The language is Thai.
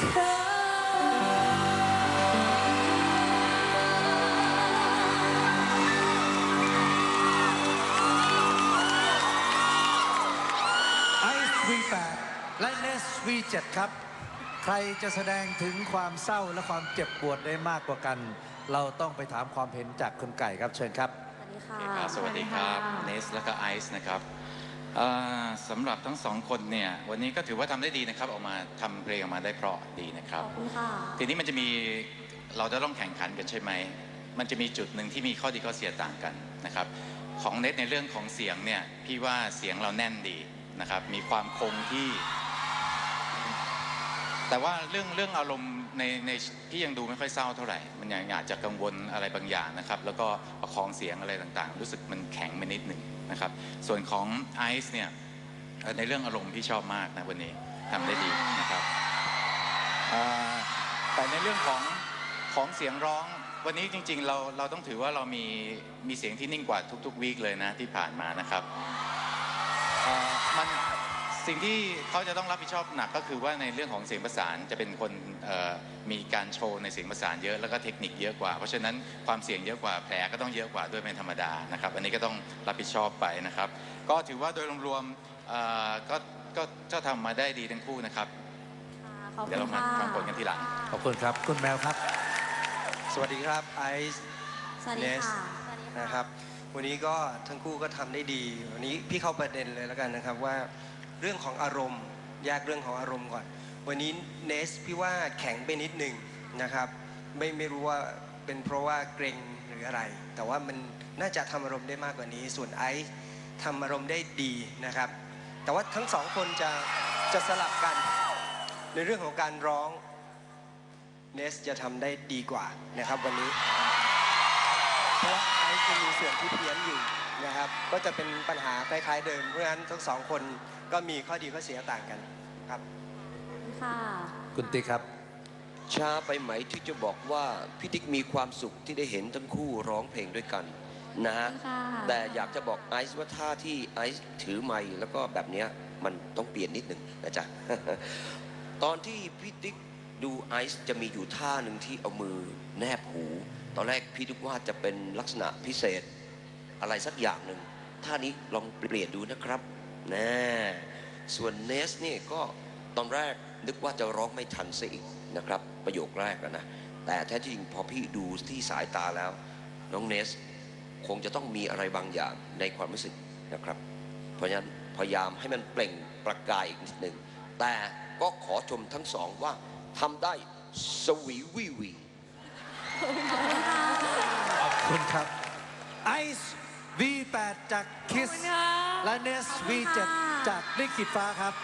ไอซ์วีแปดและเนสวีเจ็ดครับ ใครจะแสดงถึงความเศร้าและความเจ็บปวดได้มากกว่ากัน เราต้องไปถามความเห็นจากคุณไก่ครับเชิญครับ สวัสดีค่ะ สวัสดีครับ เนสและก็ไอซ์นะครับ สำหรับทั้งสองคนเนี่ยวันนี้ก็ถือว่าทำได้ดีนะครับ ออกมาทำเพลงออกมาได้เพราะดีนะครับขอบคุณค่ะทีนี้มันจะมีเราจะต้องแข่งขันกันใช่ไหมมันจะมีจุดหนึ่งที่มีข้อดีข้อเสียต่างกันนะครับ ของเน็ตในเรื่องของเสียงเนี่ยพี่ว่าเสียงเราแน่นดีนะครับ มีความคงที่ แต่ว่าเรื่องเรื่องอารมณ์ในในพี่ยังดูไม่ค่อยเศร้าเท่าไหร่ มันยังอาจจะกังวลอะไรบางอย่างนะครับ แล้วก็ประคองเสียงอะไรต่างๆ รู้สึกมันแข็งไปนิดหนึ่ง นะครับ ส่วนของไอซ์เนี่ยในเรื่องอารมณ์พี่ชอบมากนะวันนี้ทำได้ดีนะครับแต่ในเรื่องของของเสียงร้องวันนี้จริงๆเราเราต้องถือว่าเรามีมีเสียงที่นิ่งกว่าทุกๆวีคเลยนะที่ผ่านมานะครับมัน สิ่งที่เขาจะต้องรับผิดชอบหนักก็คือว่าในเรื่องของเสียงประสานจะเป็นคนเอ่อมีการโชว์ในเสียงประสานเยอะแล้วก็เทคนิคเยอะกว่า เพราะฉะนั้นความเสี่ยงเยอะกว่าแผลก็ต้องเยอะกว่าด้วยเป็นธรรมดานะครับอันนี้ก็ต้องรับผิดชอบไปนะครับ ก็ถือว่าโดยรวมๆเอ่อก็ก็ก็ทำมาได้ดีทั้งคู่นะครับขอบเดี๋คุยวณเรามาค่ะฟังผลกันทีหลังขอบคุณครับคุณแมวครับ สวัสดีครับไอซ์สวัสดีเนสค่ะสวัสดีค่ะนะครับ วันนี้ก็ทั้งคู่ก็ทำได้ดี วันนี้พี่เข้าประเด็นเลยแล้วกันนะครับว่า เรื่องของอารมณ์ แยกเรื่องของอารมณ์ก่อน วันนี้เนสพี่ว่าแข็งไปนิดหนึ่งนะครับ ไม่ไม่รู้ว่าเป็นเพราะว่าเกรงหรืออะไร แต่ว่ามันน่าจะทำอารมณ์ได้มากกว่านี้ ส่วนไอซ์ทำอารมณ์ได้ดีนะครับ แต่ว่าทั้งสองคนจะจะสลับกัน ในเรื่องของการร้องเนสจะทำได้ดีกว่านะครับวันนี้เพราะว่าไอซ์จะมีส่วนที่เพี้ยนอยู่นะครับ ก็จะเป็นปัญหาคล้ายๆเดิมเพราะฉะนั้นทั้งสองคน ก็มีข้อดีข้อเสียต่างกันครับขอบคุณค่ะคุณติ๊กครับ ช้าไปไหมที่จะบอกว่าพี่ติ๊กมีความสุขที่ได้เห็นทั้งคู่ร้องเพลงด้วยกันนะฮะขอบคุณค่ะแต่อยากจะบอกไอซ์ว่าท่าที่ไอซ์ถือไมค์แล้วก็แบบเนี้ยมันต้องเปลี่ยนนิดหนึ่งนะจ๊ะ ตอนที่พี่ติ๊กดูไอซ์จะมีอยู่ท่าหนึ่งที่เอามือแนบหู ตอนแรกพี่ติ๊กว่าจะเป็นลักษณะพิเศษ อะไรสักอย่างหนึ่งท่านี้ลองเปลี่ยนดูนะครับ น่ส่วนเนสเนี่ยก็ตอนแรกนึกว่าจะร้องไม่ทันซะอีกนะครับ ประโยคแรกนะ แต่แท้จริงพอพี่ดูที่สายตาแล้ว น้องเนสคงจะต้องมีอะไรบางอย่างในความรู้สึกนะครับ เพราะฉะนั้นพยายามให้มันเปล่งประกายอีกนิดหนึ่ง แต่ก็ขอชมทั้งสองว่าทำได้สวีวีวีขอบคุณครับ V8 จากคิส และเนส V7 จากลิขิตฟ้าครับ